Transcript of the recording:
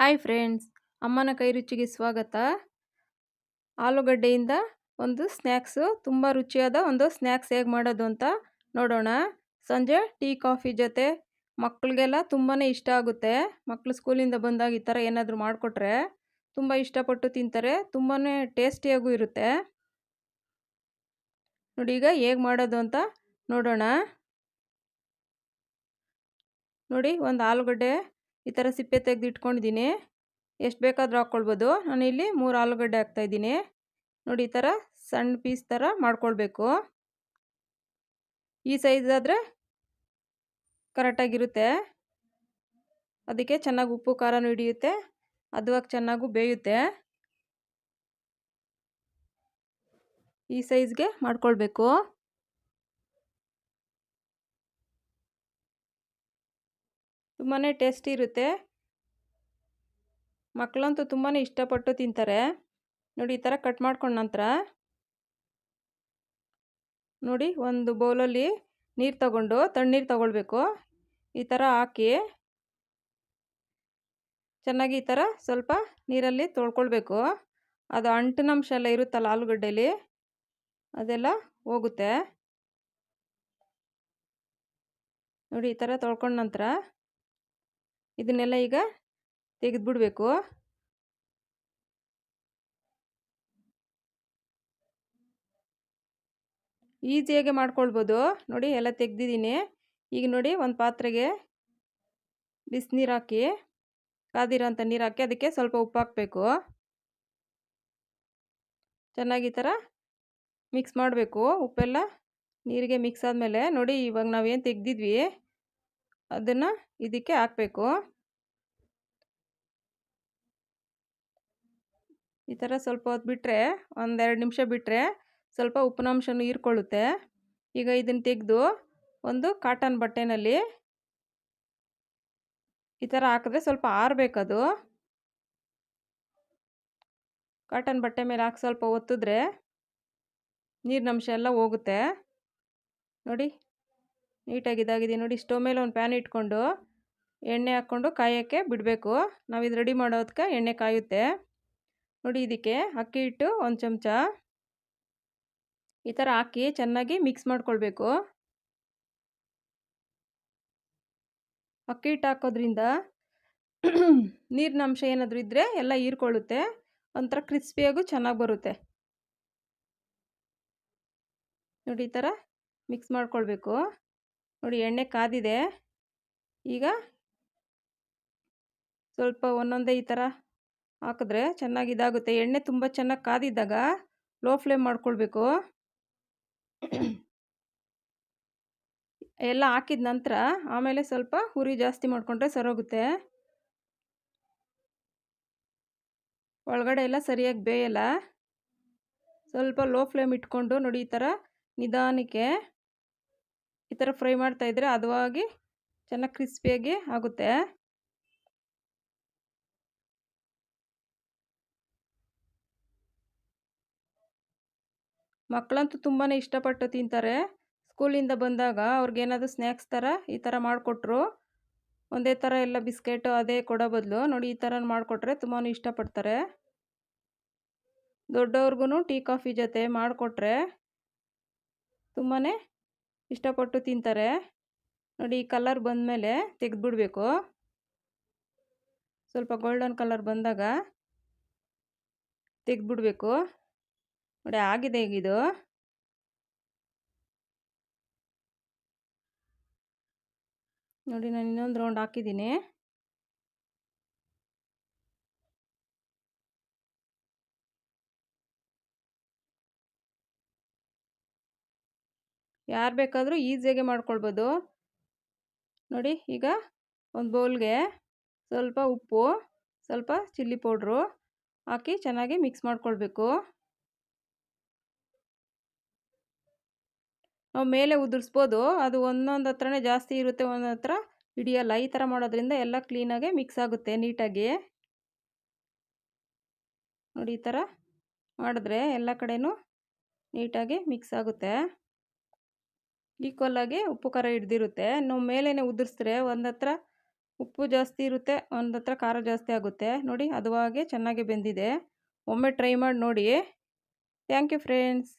Hi friends, ಅಮ್ಮನ ಕೈ ರುಚಿಗೆ ಸ್ವಾಗತ. ಆಲೂಗಡ್ಡೆಯಿಂದ ಒಂದು ಸ್ನ್ಯಾಕ್ಸು, ತುಂಬ ರುಚಿಯಾದ ಒಂದು ಸ್ನ್ಯಾಕ್ಸ್ ಹೇಗೆ ಮಾಡೋದು ಅಂತ ನೋಡೋಣ. ಸಂಜೆ ಟೀ, ಕಾಫಿ ಜೊತೆ. ಮಕ್ಕಳಿಗೆಲ್ಲ ತುಂಬಾ ಇಷ್ಟ ಆಗುತ್ತೆ. ಮಕ್ಕಳು ಸ್ಕೂಲಿಂದ ಬಂದಾಗ ಈ ಥರ ಏನಾದರೂ ಮಾಡಿಕೊಟ್ರೆ ತುಂಬ ಇಷ್ಟಪಟ್ಟು ತಿಂತಾರೆ ತುಂಬಾ ಟೇಸ್ಟಿಯಾಗೂ ಇರುತ್ತೆ. ನೋಡಿ ಈಗ ಹೇಗೆ ಮಾಡೋದು ಅಂತ ನೋಡೋಣ. ನೋಡಿ, ಒಂದು ಆಲೂಗಡ್ಡೆ ಈ ಥರ ಸಿಪ್ಪೆ ತೆಗೆದು ಇಟ್ಕೊಂಡಿದ್ದೀನಿ ಎಷ್ಟು ಬೇಕಾದರೂ ಹಾಕ್ಕೊಳ್ಬೋದು. ಇಲ್ಲಿ ಮೂರು ಆಲೂಗಡ್ಡೆ ಹಾಕ್ತಾಯಿದ್ದೀನಿ ನೋಡಿ, ಈ ಥರ ಸಣ್ಣ ಪೀಸ್ ಥರ ಮಾಡ್ಕೊಳ್ಬೇಕು. ಈ ಸೈಜ್ ಆದರೆ ಕರೆಕ್ಟಾಗಿರುತ್ತೆ. ಅದಕ್ಕೆ ಚೆನ್ನಾಗಿ ಉಪ್ಪು, ಖಾರನೂ ಹಿಡಿಯುತ್ತೆ. ಅದುವಾಗ ಚೆನ್ನಾಗೂ ಬೇಯುತ್ತೆ. ಈ ಸೈಜ್ಗೆ ಮಾಡ್ಕೊಳ್ಬೇಕು. ತುಂಬಾ ಟೇಸ್ಟಿ ಇರುತ್ತೆ. ಮಕ್ಕಳಂತೂ ತುಂಬಾ ಇಷ್ಟಪಟ್ಟು ತಿಂತಾರೆ. ನೋಡಿ, ಈ ಥರ ಕಟ್ ಮಾಡ್ಕೊಂಡ ನಂತರ ನೋಡಿ, ಒಂದು ಬೌಲಲ್ಲಿ ನೀರು ತಗೊಂಡು ತಣ್ಣೀರು ತಗೊಳ್ಬೇಕು. ಈ ಥರ ಹಾಕಿ ಚೆನ್ನಾಗಿ ಈ ಥರ ಸ್ವಲ್ಪ ನೀರಲ್ಲಿ ತೊಳ್ಕೊಳ್ಬೇಕು. ಅದು ಅಂಟಿನಂಶ ಎಲ್ಲ ಇರುತ್ತಲ್ಲ ಆಲೂಗಡ್ಡೆಯಲ್ಲಿ ಅದೆಲ್ಲ ಹೋಗುತ್ತೆ. ನೋಡಿ, ಈ ಥರ ತೊಳ್ಕೊಂಡ ನಂತರ ಇದನ್ನೆಲ್ಲ ಈಗ ತೆಗೆದುಬಿಡಬೇಕು. ಈಸಿಯಾಗಿ ಮಾಡ್ಕೊಳ್ಬೋದು. ನೋಡಿ ಎಲ್ಲ ತೆಗ್ದಿದ್ದೀನಿ. ಈಗ ನೋಡಿ ಒಂದು ಪಾತ್ರೆಗೆ ಬಿಸಿನೀರು ಹಾಕಿ ಕಾದಿರೋಂಥ ನೀರು ಹಾಕಿ ಅದಕ್ಕೆ ಸ್ವಲ್ಪ ಉಪ್ಪು ಹಾಕಬೇಕು. ಚೆನ್ನಾಗಿ ಈ ಥರ ಮಿಕ್ಸ್ ಮಾಡಬೇಕು. ಉಪ್ಪೆಲ್ಲ ನೀರಿಗೆ ಮಿಕ್ಸ್ ಆದಮೇಲೆ ನೋಡಿ ಇವಾಗ ನಾವೇನು ತೆಗ್ದಿದ್ವಿ. ಅದನ್ನು ಇದಕ್ಕೆ ಹಾಕಬೇಕು. ಈ ಥರ ಸ್ವಲ್ಪ ಹೊತ್ತು ಬಿಟ್ಟರೆ ಒಂದೆರಡು ನಿಮಿಷ ಬಿಟ್ಟರೆ ಸ್ವಲ್ಪ ಉಪ್ಪಿನಾಂಶನೂ ಹೀರ್ಕೊಳ್ಳುತ್ತೆ. ಈಗ ಇದನ್ನು ತೆಗೆದು ಒಂದು ಕಾಟನ್ ಬಟ್ಟೆನಲ್ಲಿ ಈ ಥರ ಹಾಕಿದ್ರೆ ಸ್ವಲ್ಪ ಆರಬೇಕದು. ಕಾಟನ್ ಬಟ್ಟೆ ಮೇಲೆ ಹಾಕಿ ಸ್ವಲ್ಪ ಒತ್ತಿದ್ರೆ ನೀರಿನಂಶ ಎಲ್ಲ ಹೋಗುತ್ತೆ. ನೋಡಿ. ನೀಟಾಗಿ ಇದಾಗಿದೆ ನೋಡಿ, ಸ್ಟೋವ್ ಮೇಲೆ ಒಂದು ಪ್ಯಾನ್ ಇಟ್ಕೊಂಡು ಎಣ್ಣೆ ಹಾಕ್ಕೊಂಡು ಕಾಯೋಕ್ಕೆ ಬಿಡಬೇಕು. ನಾವು ಇದು ರೆಡಿ ಮಾಡೋದಕ್ಕೆ ಎಣ್ಣೆ ಕಾಯುತ್ತೆ. ನೋಡಿ, ಇದಕ್ಕೆ ಅಕ್ಕಿ ಹಿಟ್ಟು ಒಂದು ಚಮಚ. ಈ ಥರ ಹಾಕಿ ಚೆನ್ನಾಗಿ ಮಿಕ್ಸ್ ಮಾಡ್ಕೊಳ್ಬೇಕು. ಅಕ್ಕಿ ಹಿಟ್ಟು ಹಾಕೋದ್ರಿಂದ ನೀರಿನ ಅಂಶ ಏನಾದರೂ ಇದ್ದರೆ ಎಲ್ಲ ಹೀರ್ಕೊಳ್ಳುತ್ತೆ. ಒಂಥರ ಕ್ರಿಸ್ಪಿಯಾಗೂ ಚೆನ್ನಾಗಿ ಬರುತ್ತೆ. ನೋಡಿ, ಈ ಥರ ಮಿಕ್ಸ್ ಮಾಡ್ಕೊಳ್ಬೇಕು. ನೋಡಿ ಎಣ್ಣೆ ಕಾದಿದೆ. ಈಗ ಸ್ವಲ್ಪ ಒಂದೊಂದೇ ಈ ಥರ ಹಾಕಿದ್ರೆ ಚೆನ್ನಾಗಿ ಇದಾಗುತ್ತೆ. ಎಣ್ಣೆ ತುಂಬ ಚೆನ್ನಾಗಿ ಕಾದಿದ್ದಾಗ ಲೋ ಫ್ಲೇಮ್ ಮಾಡ್ಕೊಳ್ಬೇಕು. ಎಲ್ಲ ಹಾಕಿದ ನಂತರ ಆಮೇಲೆ ಸ್ವಲ್ಪ ಹುರಿ ಜಾಸ್ತಿ ಮಾಡಿಕೊಂಡ್ರೆ ಸರೋಗುತ್ತೆ. ಒಳಗಡೆ ಎಲ್ಲ ಸರಿಯಾಗಿ ಬೇಯಲ್ಲ. ಸ್ವಲ್ಪ ಲೋ ಫ್ಲೇಮ್ ಇಟ್ಕೊಂಡು ನೋಡಿ ಈ ಥರ ನಿಧಾನಕ್ಕೆ ಈ ಥರ ಫ್ರೈ ಮಾಡ್ತಾಯಿದ್ರೆ ಅದವಾಗಿ ಚೆನ್ನಾಗಿ ಕ್ರಿಸ್ಪಿಯಾಗಿ ಆಗುತ್ತೆ. ಮಕ್ಕಳಂತೂ ತುಂಬಾ ಇಷ್ಟಪಟ್ಟು ತಿಂತಾರೆ. ಸ್ಕೂಲಿಂದ ಬಂದಾಗ ಅವ್ರಿಗೇನಾದರೂ ಸ್ನ್ಯಾಕ್ಸ್ ಥರ ಈ ಥರ ಮಾಡಿಕೊಟ್ರು. ಒಂದೇ ಥರ ಎಲ್ಲ ಬಿಸ್ಕೆಟು ಅದೇ ಕೊಡೋ ಬದಲು ನೋಡಿ ಈ ಥರ ಮಾಡಿಕೊಟ್ರೆ ತುಂಬಾ ಇಷ್ಟಪಡ್ತಾರೆ. ದೊಡ್ಡವ್ರಿಗೂ ಟೀ ಕಾಫಿ ಜೊತೆ ಮಾಡಿಕೊಟ್ರೆ ತುಂಬಾ ಇಷ್ಟಪಟ್ಟು ತಿಂತಾರೆ. ನೋಡಿ ಈ ಕಲರ್ ಬಂದಮೇಲೆ ತೆಗೆದ್ಬಿಡ್ಬೇಕು. ಸ್ವಲ್ಪ ಗೋಲ್ಡನ್ ಕಲರ್ ಬಂದಾಗ ತೆಗೆದ್ಬಿಡ್ಬೇಕು. ನೋಡಿ ಆಗಿದೆ ಈಗ ಇದು. ನೋಡಿ ನಾನು ಇನ್ನೊಂದು ರೌಂಡ್ ಹಾಕಿದ್ದೀನಿ. ಯಾರು ಬೇಕಾದರೂ ಈಸಿಯಾಗೆ ಮಾಡ್ಕೊಳ್ಬೋದು. ನೋಡಿ, ಈಗ ಒಂದು ಬೌಲ್ಗೆ ಸ್ವಲ್ಪ ಉಪ್ಪು, ಸ್ವಲ್ಪ ಚಿಲ್ಲಿ ಪೌಡ್ರು ಹಾಕಿ ಚೆನ್ನಾಗಿ ಮಿಕ್ಸ್ ಮಾಡ್ಕೊಳ್ಬೇಕು. ನಾವು ಮೇಲೆ ಉದುರಿಸ್ಬೋದು, ಅದು ಒಂದೊಂದು ಹತ್ರನೇ ಜಾಸ್ತಿ ಇರುತ್ತೆ ಒಂದೊಂದು ಹತ್ರ ಹಿಡಿಯಲ್ಲ, ಈ ಥರ ಮಾಡೋದ್ರಿಂದ ಎಲ್ಲ ಕ್ಲೀನಾಗೆ ಮಿಕ್ಸ್ ಆಗುತ್ತೆ ನೀಟಾಗಿ. ನೋಡಿ, ಈ ಥರ ಮಾಡಿದ್ರೆ ಎಲ್ಲ ಕಡೆನೂ ನೀಟಾಗಿ ಮಿಕ್ಸ್ ಆಗುತ್ತೆ. ಈಕ್ವಲಾಗಿ ಉಪ್ಪು ಖಾರ ಹಿಡ್ದಿರುತ್ತೆ. ನಾವು ಮೇಲೇ ಉದುರಿಸಿದ್ರೆ ಒಂದು ಹತ್ರ ಉಪ್ಪು ಜಾಸ್ತಿ ಇರುತ್ತೆ ಒಂದು ಹತ್ರ ಖಾರ ಜಾಸ್ತಿ ಆಗುತ್ತೆ. ನೋಡಿ ಅದು ಹಾಗೆ ಚೆನ್ನಾಗಿ ಬೆಂದಿದೆ. ಒಮ್ಮೆ ಟ್ರೈ ಮಾಡಿ ನೋಡಿ. Thank you friends.